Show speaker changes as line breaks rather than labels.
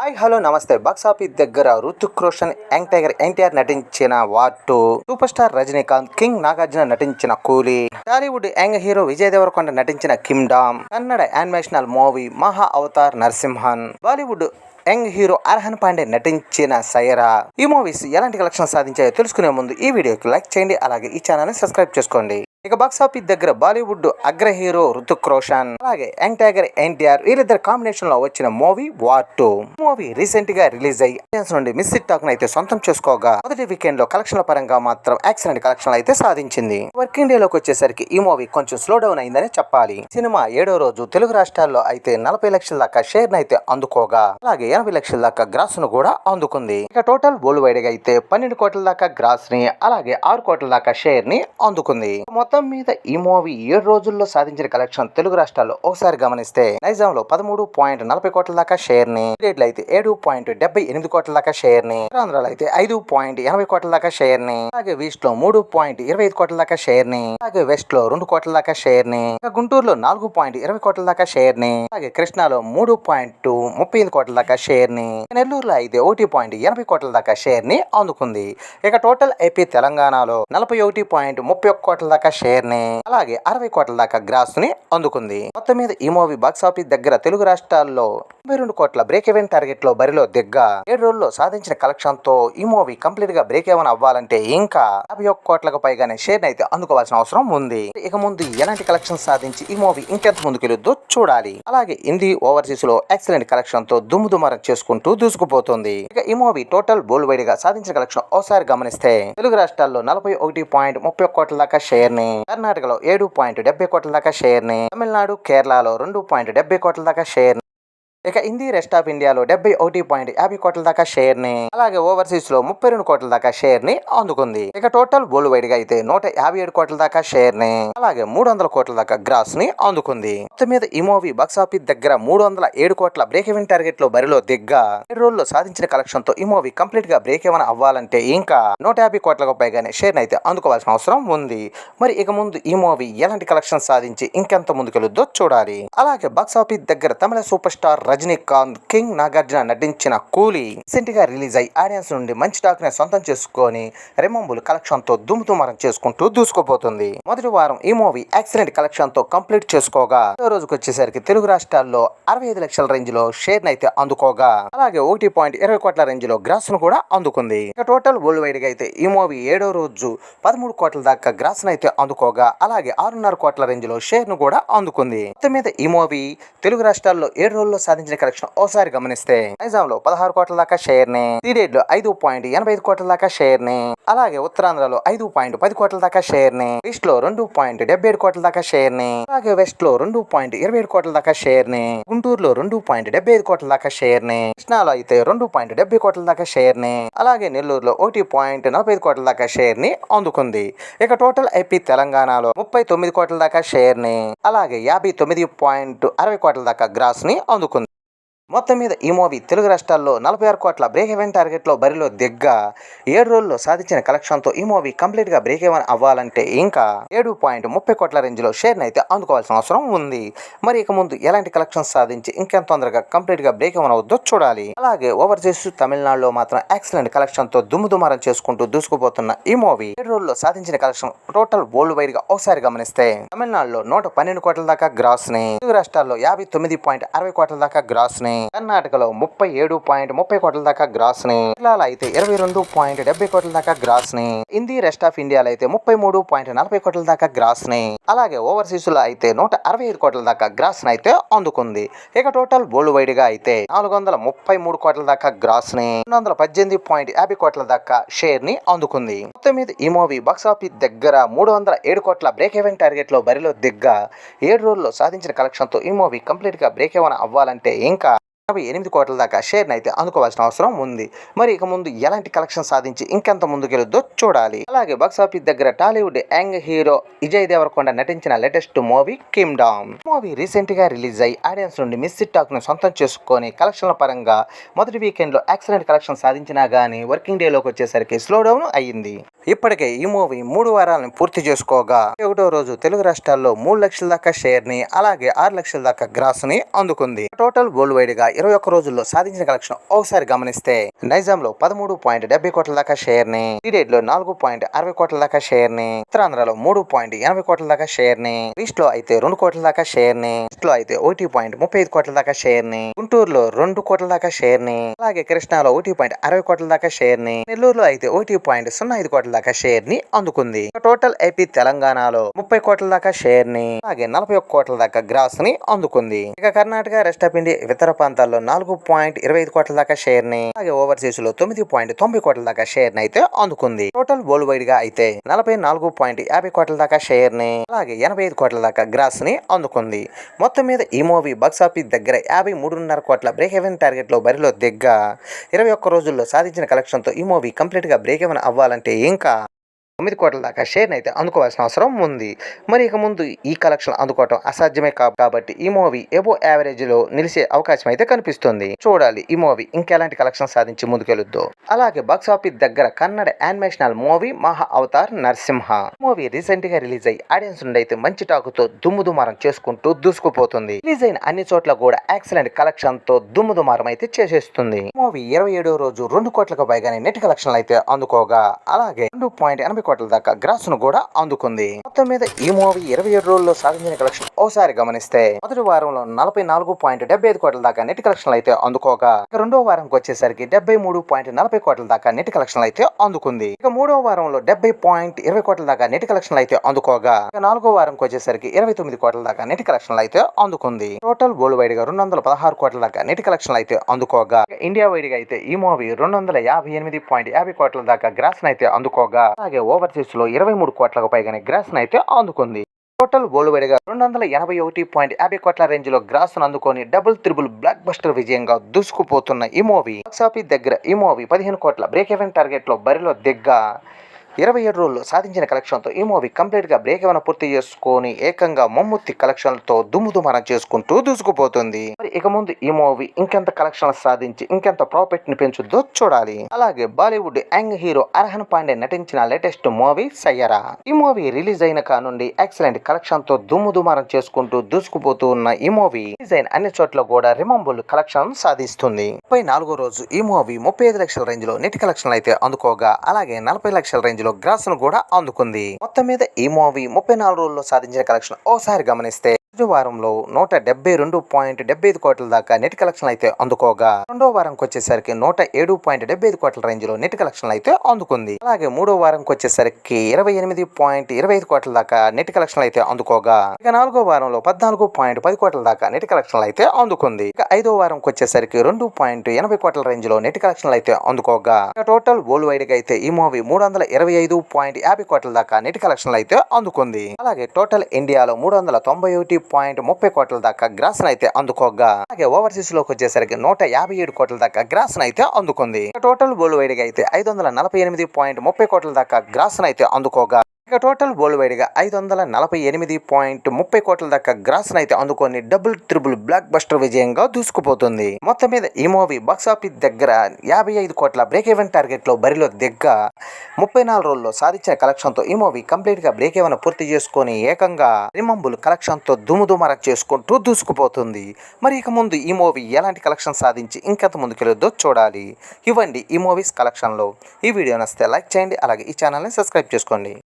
Hi hello namaste. Box office దగ్గర Hrithik Roshan young tiger NTR నటించిన వాటు super star Rajinikanth king Nagarjuna నటించిన Coolie Tollywood young hero Vijay Deverakonda నటించిన Kingdom Kannada animational movie Maha Avatar Narasimhan Bollywood young hero Arhan Pandey నటించిన సైరా. ఈ movies ఎలాంటి collection సాధించాయో తెలుసుకునే ముందు ఈ వీడియోకి లైక్ చేయండి అలాగే ఈ ఛానల్ని సబ్స్క్రైబ్ చేసుకోండి. ఇక బాక్స్ ఆఫీస్ దగ్గర బాలీవుడ్ అగ్ర హీరో రుతుక్ రోషన్ అలాగే యంగ్ టైగర్ ఎన్టీఆర్ వీళ్ళిద్దరు కాంబినేషన్లో వచ్చిన మూవీ వార్ టూ. మూవీ రీసెంట్గా రిలీజ్ అయ్యి నుండి మిస్ టాక్ అయితే సొంతం చేసుకోగా మొదటి వీకెండ్లో కలెక్షన్ల పరంగా మాత్రం ఎక్సలెంట్ కలెక్షన్ అయితే సాధించింది. వర్కింగ్ డే లోకి వచ్చేసరికి ఈ మూవీ కొంచెం స్లో డౌన్ అయిందని చెప్పాలి. సినిమా ఏడో రోజు తెలుగు రాష్ట్రాల్లో అయితే నలభై లక్షల దాకా షేర్ అయితే అందుకోగా అలాగే ఎనభై లక్షల దాకా గ్రాస్ను కూడా అందుకుంది. ఇక టోటల్ వరల్డ్ వైడ్గా అయితే పన్నెండు కోట్ల దాకా గ్రాస్ని అలాగే ఆరు కోట్ల దాకా షేర్ని అందుకుంది. మొత్తం మీద ఈ మూవీ ఏడు రోజుల్లో సాధించిన కలెక్షన్ తెలుగు రాష్ట్రాల్లో ఒకసారి గమనిస్తే నైజాం లో పదమూడు పాయింట్ నలభై కోట్ల దాకా షేర్ని అయితే ఏడు పాయింట్ డెబ్బై ఎనిమిది కోట్ల దాకా షేర్ని ఆంధ్రాలో అయితే ఐదు పాయింట్ ఎనభై కోట్ల దాకా షేర్ని అలాగే ఈస్ట్లో మూడు పాయింట్ ఇరవై ఐదు కోట్ల దాకా షేర్ని అలాగే వెస్ట్లో రెండు కోట్ల దాకా షేర్ని గుంటూరులో నాలుగు పాయింట్ ఇరవై కోట్ల దాకా షేర్ని అలాగే కృష్ణాలో మూడు పాయింట్ ముప్పై ఐదు కోట్ల దాకా షేర్ని నెల్లూరులో అయితే ఒకటి పాయింట్ ఎనభై కోట్ల దాకా షేర్ని అందుకుంది. ఇక టోటల్ ఏపీ తెలంగాణలో నలభై ఒకటి పాయింట్ ముప్పై ఒక్క కోట్ల దాకా షేర్ని అలాగే అరవై కోట్ల దాకా గ్రాస్ని అందుకుంది. మొత్తం మీద ఈ మూవీ బాక్స్ ఆఫీస్ దగ్గర తెలుగు రాష్ట్రాల్లో ముప్పై రెండు కోట్ల బ్రేక్ ఎవెన్ టార్గెట్లో బరిలో దిగ్గా ఏడు రోజుల్లో సాధించిన కలెక్షన్తో ఈ మూవీ కంప్లీట్గా బ్రేక్ ఎవెన్ అవ్వాలంటే ఇంకా యాభై ఒక్క కోట్లకు పైగానే షేర్ అయితే అందుకోవాల్సిన అవసరం ఉంది. ఇక ముందు ఎలాంటి కలెక్షన్ సాధించి ఈ మూవీ ఇంకెంత ముందుకెళ్ళొద్దో చూడాలి. అలాగే హిందీ ఓవర్సీస్లో ఎక్సలెంట్ కలెక్షన్తో దుమ్ము దుమారం చేసుకుంటూ దూసుకుపోతుంది. ఇక ఈ మూవీ టోటల్ బోల్ వైడ్గా సాధించిన కలెక్షన్ ఒకసారి గమనిస్తే తెలుగు రాష్ట్రాల్లో నలభై ఒకటి పాయింట్ ముప్పై ఒక్క కోట్ల దాకా షేర్ని కర్ణాటకలో ఏడు పాయింట్ డెబ్బై కోట్ల దాకా షేర్ని తమిళనాడు కేరళలో రెండు పాయింట్ డెబ్బై కోట్ల దాకా షేర్ ఇక హిందీ రెస్ట్ ఆఫ్ ఇండియాలో డెబ్బై ఒకటి పాయింట్ యాభై కోట్ల దాకా షేర్ని అలాగే ఓవర్సీస్లో ముప్పై రెండు కోట్ల దాకా షేర్ని అందుకుంది. ఇక టోటల్ వరల్డ్ వైడ్గా అయితే నూట యాభై ఏడు కోట్ల దాకా షేర్ని అలాగే మూడు వందల కోట్ల దాకా గ్రాస్ని అందుకుంది. మొత్తం మీద ఈ మూవీ బాక్స్ ఆఫీస్ దగ్గర మూడు వందల ఏడు కోట్ల బ్రేక్ ఈవెన్ టార్గెట్లో బరిలో దిగ్గా ఏడు రోజుల్లో సాధించిన కలెక్షన్తో ఈ మూవీ కంప్లీట్గా బ్రేక్ ఈవెన్ అవ్వాలంటే ఇంకా నూట యాభై కోట్లకు పైగానే షేర్ అయితే అందుకోవాల్సిన అవసరం ఉంది. మరి ఇక ముందు ఈ మూవీ ఎలాంటి కలెక్షన్ సాధించి ఇంకెంత ముందుకెళ్ళుద్దో చూడాలి. అలాగే బాక్స్ ఆఫీస్ దగ్గర Tamil super star Rajinikanth king Nagarjuna నటించిన కూలీ రీసెంట్గా రిలీజ్ అయ్యి ఆడియన్స్ నుండి మంచి టాక్ని సొంతం చేసుకొని రెమంబుల్ కలెక్షన్తో దుమ్ముతుమారం చేసుకుంటూ దూసుకోపోతుంది. మొదటి వారం ఈ మూవీ యాక్సిడెంట్ కలెక్షన్తో కంప్లీట్ చేసుకోగా రెండో వచ్చేసరికి తెలుగు రాష్ట్రాల్లో అరవై ఐదు లక్షల రేంజ్లో షేర్ అయితే అందుకోగా అలాగే ఒకటి పాయింట్ ఇరవై కోట్ల రేంజ్లో గ్రాస్ను కూడా అందుకుంది. ఇక టోటల్ వరల్డ్ వైడ్గా అయితే ఈ మూవీ ఏడో రోజు పదమూడు కోట్ల దాకా గ్రాస్ అయితే అందుకోగా అలాగే ఆరున్నర కోట్ల రేంజ్లో షేర్ను కూడా అందుకుంది. మొత్తం మీద ఈ మూవీ తెలుగు రాష్ట్రాల్లో ఏడు రోజుల్లో సాధించిన కలెక్షన్ ఓసారి గమనిస్తే నైజాం లో పదహారు కోట్ల దాకా షేర్ని లో ఐదు పాయింట్ ఎనభై ఐదు కోట్ల దాకా షేర్ని అలాగే ఉత్తరాంధ్రలో ఐదు పాయింట్ పది కోట్ల దాకా షేర్ని ఈస్ట్లో రెండు పాయింట్ డెబ్బై ఏడు కోట్ల దాకా షేర్ని అలాగే వెస్ట్లో రెండు పాయింట్ ఇరవై ఏడు కోట్ల దాకా షేర్ని గుంటూరులో రెండు పాయింట్ డెబ్బై ఐదు కోట్ల దాకా షేర్ని కృష్ణాలో అయితే రెండు పాయింట్ డెబ్బై కోట్ల దాకా షేర్ని అలాగే నెల్లూరులో ఒకటి పాయింట్ నలభై ఐదు కోట్ల దాకా షేర్ని అందుకుంది ఇక టోటల్ ఐపీ తెలంగాణలో ముప్పై తొమ్మిది కోట్ల దాకా షేర్ని అలాగే యాభై తొమ్మిది పాయింట్ అరవై కోట్ల దాకా గ్రాస్ని అందుకుంది మొత్తం మీద ఈ మూవీ తెలుగు రాష్ట్రాల్లో నలభై ఆరు కోట్ల బ్రేక్ ఈవెన్ టార్గెట్లో బరిలో దిగ్గా ఏడు రోజుల్లో సాధించిన కలెక్షన్తో ఈ మూవీ కంప్లీట్గా బ్రేక్ ఈవెన్ అవ్వాలంటే ఇంకా ఏడు పాయింట్ ముప్పై కోట్ల రేంజ్లో షేర్ని అయితే అందుకోవాల్సిన అవసరం ఉంది. మరి ఇక ముందు ఎలాంటి కలెక్షన్స్ సాధించి ఇంకెంత తొందరగా కంప్లీట్గా బ్రేక్ ఈవెన్ అవుద్దో చూడాలి. అలాగే ఓవర్సీస్ తమిళనాడులో మాత్రం ఎక్సలెంట్ కలెక్షన్తో దుమ్ము దుమారం చేసుకుంటూ దూసుకుపోతున్న ఈ మూవీ ఏడు రోజుల్లో సాధించిన కలెక్షన్ టోటల్ వరల్డ్ వైడ్గా ఒకసారి గమనిస్తే తమిళనాడులో నూట పన్నెండు కోట్ల దాకా గ్రాస్ని తెలుగు రాష్ట్రాల్లో యాభై తొమ్మిది పాయింట్ అరవై కోట్ల దాకా గ్రాస్ని కర్ణాటకలో ముప్పై ఏడు పాయింట్ ముప్పై కోట్ల దాకా గ్రాస్ని కేరళలో అయితే ఇరవై రెండు పాయింట్ డెబ్బై కోట్ల దాకా గ్రాస్ని హిందీ రెస్ట్ ఆఫ్ ఇండియాలో అయితే ముప్పై మూడు పాయింట్ నలభై కోట్ల దాకా గ్రాస్ని అలాగే ఓవర్సీస్లో అయితే నూట అరవై ఐదు కోట్ల దాకా గ్రాస్ని అయితే అందుకుంది. ఇక టోటల్ వరల్డ్ వైడ్గా అయితే నాలుగు వందల ముప్పై మూడు కోట్ల దాకా గ్రాస్ని రెండు వందల పద్దెనిమిది పాయింట్ యాభై కోట్ల దాకా షేర్ని అందుకుంది. మొత్తం మీద ఈ మూవీ బాక్స్ ఆఫీస్ దగ్గర మూడు వందల ఏడు కోట్ల బ్రేక్ ఈవెన్ టార్గెట్లో బరిలో దిగ్గా ఏడు రోజుల్లో సాధించిన కలెక్షన్తో ఈ మూవీ కంప్లీట్గా బ్రేక్ ఈవెన్ అవ్వాలంటే ఇంకా యాభై ఎనిమిది కోట్ల దాకా షేర్ని అయితే అందుకోవాల్సిన అవసరం ఉంది. మరి ఇక ముందు ఎలాంటి కలెక్షన్ సాధించి ఇంకెంత ముందుకెళ్ళొద్దో చూడాలి. అలాగే బాక్స్ ఆఫీస్ దగ్గర Tollywood young hero Vijay Deverakonda నటించిన లేటెస్ట్ మూవీ కిమ్ మూవీ రీసెంట్గా రిలీజ్ అయ్యి ఆడియన్స్ నుండి మిస్ టాక్ను సొంతం చేసుకొని కలెక్షన్ల పరంగా మొదటి వీకెండ్లో ఎక్సలెంట్ కలెక్షన్ సాధించినా గానీ వర్కింగ్ డే లోకి వచ్చేసరికి స్లో డౌన్ అయ్యింది ఇప్పటికే ఈ మూవీ మూడు వారాలను పూర్తి చేసుకోగా. ఒకటో రోజు తెలుగు రాష్ట్రాల్లో మూడు లక్షల దాకా షేర్ని అలాగే ఆరు లక్షల దాకా గ్రాస్ని అందుకుంది. టోటల్ వరల్డ్ వైడ్గా ఇరవై ఒక్క రోజుల్లో సాధించిన కలెక్షన్ ఒకసారి గమనిస్తే నైజాం లో పదమూడు పాయింట్ డెబ్బై కోట్ల దాకా షేర్ని టీడేట్లో నాలుగు పాయింట్ అరవై కోట్ల దాకా షేర్ని ఉత్తరాంధ్రలో మూడు పాయింట్ ఎనభై కోట్ల దాకా షేర్ని ఈస్ట్లో అయితే రెండు కోట్ల దాకా షేర్ని లో అయితే ఒకటి పాయింట్ ముప్పై ఐదు కోట్ల దాకా షేర్ని గుంటూరులో రెండు కోట్ల దాకా షేర్ని అలాగే కృష్ణాలో ఒకటి పాయింట్ అరవై కోట్ల దాకా షేర్ని నెల్లూరులో అయితే ఒకటి పాయింట్ సున్నా ఐదు కోట్ల దాకా షేర్ని అందుకుంది టోటల్ ఏపీ తెలంగాణలో ముప్పై కోట్ల దాకా షేర్ని అలాగే నలభై ఒక్క కోట్ల దాకా గ్రాస్ని అందుకుంది ఇక కర్ణాటక రెస్ట్ ఆఫ్ ఇండియా ఇతర ప్రాంతాల్లో నాలుగు పాయింట్ ఇరవై ఐదు కోట్ల దాకా షేర్ని అలాగే ఓవర్సీస్లో తొమ్మిది పాయింట్ తొంభై కోట్ల దాకా షేర్ని అయితే అందుకుంది. టోటల్ వరల్డ్ వైడ్గా అయితే నలభై నాలుగు పాయింట్ యాభై కోట్ల దాకా షేర్ని అలాగే ఎనభై ఐదు కోట్ల దాకా గ్రాస్ని అందుకుంది. మొత్తం మీద ఈ మూవీ బాక్సాఫీస్ దగ్గర యాభై మూడున్నర కోట్ల బ్రేక్ హెవెన్ టార్గెట్లో బరిలో దిగ్గా ఇరవై ఒక్క రోజుల్లో సాధించిన కలెక్షన్తో ఈ మూవీ కంప్లీట్గా బ్రేక్ హెవెన్ అవ్వాలంటే ఇంకా తొమ్మిది కోట్ల దాకా షేర్ అయితే అందుకోవాల్సిన అవసరం ఉంది. మరి ఇక ముందు ఈ కలెక్షన్ అందుకోవటం అసాధ్యమే కాబట్టి ఈ మూవీ ఏవో యావరేజ్లో నిలిచే అవకాశం అయితే కనిపిస్తుంది. చూడాలి ఈ మూవీ ఇంకెలాంటి కలెక్షన్ సాధించి ముందుకెళ్ళొద్దు అలాగే బాక్స్ ఆఫీస్ దగ్గర Kannada animational movie Maha Avatar Narasimha. Movie రీసెంట్గా రిలీజ్ అయ్యి ఆడియన్స్ నుండి అయితే మంచి టాకుతో దుమ్ము దుమారం చేసుకుంటూ దూసుకుపోతుంది. రిలీజ్ అయిన అన్ని చోట్ల కూడా ఎక్సలెంట్ కలెక్షన్తో దుమ్ము దుమారం అయితే చేసేస్తుంది. మూవీ ఇరవై ఏడో రోజు రెండు కోట్లకు పైగానే నెట్ కలెక్షన్లు అయితే అందుకోగా. అలాగే రెండు పాయింట్ ఎనభై కోట్ల దాకా గ్రాస్ను కూడా అందుకుంది. మొత్తం మీద ఈ మూవీ ఇరవై ఏడు రోజుల్లో సాధించిన కలెక్షన్ ఓసారి గమనిస్తే మొదటి వారంలో నలభై నాలుగు పాయింట్ డెబ్బై ఐదు కోట్ల దాకా నెట్ కలెక్షన్లు అయితే అందుకోగా. ఇక రెండో వారంకి వచ్చేసరికి డెబ్బై మూడు పాయింట్ నలభై కోట్ల దాకా నెట్ కలెక్షన్లు అయితే అందుకుంది. ఇక మూడో వారంలో డెబ్బై పాయింట్ ఇరవై కోట్ల దాకా నెట్ కలెక్షన్లు అయితే అందుకోగా. ఇక నాలుగో వారంకి వచ్చేసరికి ఇరవై తొమ్మిది కోట్ల దాకా నెట్ కలెక్షన్లు అయితే అందుకుంది. టోటల్ వరల్డ్ వైడ్గా రెండు వందల పదహారు కోట్ల దాకా నెట్ కలెక్షన్లు అయితే అందుకోగా. ఇండియా వైడ్గా అయితే ఈ మూవీ రెండు వందల యాభై ఎనిమిది పాయింట్ యాభై కోట్ల దాకా గ్రాస్ అయితే అందుకోగా. అలాగే ఓవర్సీస్లో ఇరవై మూడు కోట్లకు పైగానే గ్రాస్ను అయితే అందుకుంది. టోటల్ వరల్డ్ వైడ్గా రెండు వందల ఎనభై ఒకటి పాయింట్ యాభై కోట్ల రేంజ్లో గ్రాస్ అందుకొని డబుల్ త్రిబుల్ బ్లాక్ బస్టర్ విజయంగా దూసుకుపోతున్న ఈ మూవీ. బాక్సాఫీస్ దగ్గర ఈ మూవీ పదిహేను కోట్ల బ్రేక్ ఎవెన్ టార్గెట్లో బరిలో దిగ్గా ఇరవై ఏడు రోజుల్లో సాధించిన కలెక్షన్తో ఈ మూవీ కంప్లీట్గా బ్రేక్ ఏమైనా పూర్తి చేసుకొని ఏకంగా మమ్ముత్తి కలెక్షన్లతో దుమ్ము దుమారం చేసుకుంటూ దూసుకుపోతుంది. మరి ఇక ముందు ఈ మూవీ ఇంకెంత కలెక్షన్లు సాధించి ఇంకెంత ప్రాఫిట్ని పెంచుద్దో చూడాలి. అలాగే Bollywood young hero Arhan Pandey నటించిన లేటెస్ట్ మూవీ సయ్యరా. ఈ మూవీ రిలీజ్ అయిన కానుండి ఎక్సలెంట్ కలెక్షన్తో దుమ్ము దుమారం చేసుకుంటూ దూసుకుపోతూ ఉన్న ఈ మూవీ రిలీజ్ అయిన అన్ని చోట్ల కూడా రిమంబుల్ కలెక్షన్ సాధిస్తుంది. ముప్పై నాలుగో రోజు ఈ మూవీ ముప్పై ఐదు లక్షల రేంజ్లో నెట్ కలెక్షన్ అయితే అందుకోగా అలాగే నలభై లక్షల రేంజ్లో గ్రాస్ కూడా అందుకుంది. మొత్తం మీద ఈ మూవీ ముప్పై నాలుగు రోజుల్లో సాధించిన కలెక్షన్ ఓసారి గమనిస్తే మొదటి వారంలో నూట డెబ్బై రెండు పాయింట్ డెబ్బై ఐదు కోట్ల దాకా నెట్ కలెక్షన్ అయితే అందుకోగా. రెండో వారంకి వచ్చేసరికి నూట ఏడు పాయింట్ డెబ్బై ఐదు కోట్ల రేంజ్లో నెట్ కలెక్షన్లు అయితే అందుకుంది. అలాగే మూడో వారంకి వచ్చేసరికి ఇరవై ఎనిమిది పాయింట్ ఇరవై ఐదు కోట్ల దాకా నెట్ కలెక్షన్ అయితే అందుకోగా. ఇక నాలుగో వారంలో పద్నాలుగు పాయింట్ పది కోట్ల దాకా నెట్ కలెక్షన్ అయితే అందుకుంది. ఇక ఐదో వారంకి వచ్చేసరికి రెండు పాయింట్ ఎనభై కోట్ల రేంజ్లో నెట్ కలెక్షన్లు అయితే అందుకోగా. ఇక టోటల్ వరల్డ్ వైడ్గా అయితే ఈ మూవీ మూడు వందల ఇరవై ఐదు పాయింట్ యాభై కోట్ల దాకా నెట్ కలెక్షన్ అయితే అందుకుంది. అలాగే టోటల్ ఇండియాలో మూడు వందల తొంభై ఒకటి పాయింట్ ముప్పై కోట్ల దాకా గ్రాస్ అయితే అందుకోగా. అలాగే ఓవర్సీస్లోకి వచ్చేసరికి నూట యాభై ఏడు కోట్ల దాకా గ్రాస్ అయితే అందుకుంది టోటల్ వరల్డ్ వైడ్గా అయితే ఐదు వందల నలభై ఎనిమిది పాయింట్ ముప్పై కోట్ల దాకా గ్రాసన్ అయితే అందుకోగా. ఇక టోటల్ వరల్డ్ వైడ్గా ఐదు వందల నలభై ఎనిమిది పాయింట్ ముప్పై కోట్ల దాకా గ్రాస్ అయితే అందుకొని డబుల్ త్రిబుల్ బ్లాక్ బస్టర్ విజయంగా దూసుకుపోతుంది. మొత్తం మీద ఈ మూవీ బాక్సాఫీస్ దగ్గర యాభై ఐదు కోట్ల బ్రేక్ ఈవెన్ టార్గెట్లో బరిలో దిగ్గ ముప్పై నాలుగు రోజుల్లో సాధించిన కలెక్షన్తో ఈ మూవీ కంప్లీట్గా బ్రేక్ ఈవెన్ పూర్తి చేసుకొని ఏకంగా రిమంబుల్ కలెక్షన్తో దుమ్ము చేసుకుంటూ దూసుకుపోతుంది. మరి ఇక ముందు ఈ మూవీ ఎలాంటి కలెక్షన్ సాధించి ఇంకెంత ముందుకెళ్ళొద్దో చూడాలి. ఇవ్వండి ఈ మూవీస్ కలెక్షన్లో. ఈ వీడియో నచ్చితే లైక్ చేయండి అలాగే ఈ ఛానల్ని సబ్స్క్రైబ్ చేసుకోండి.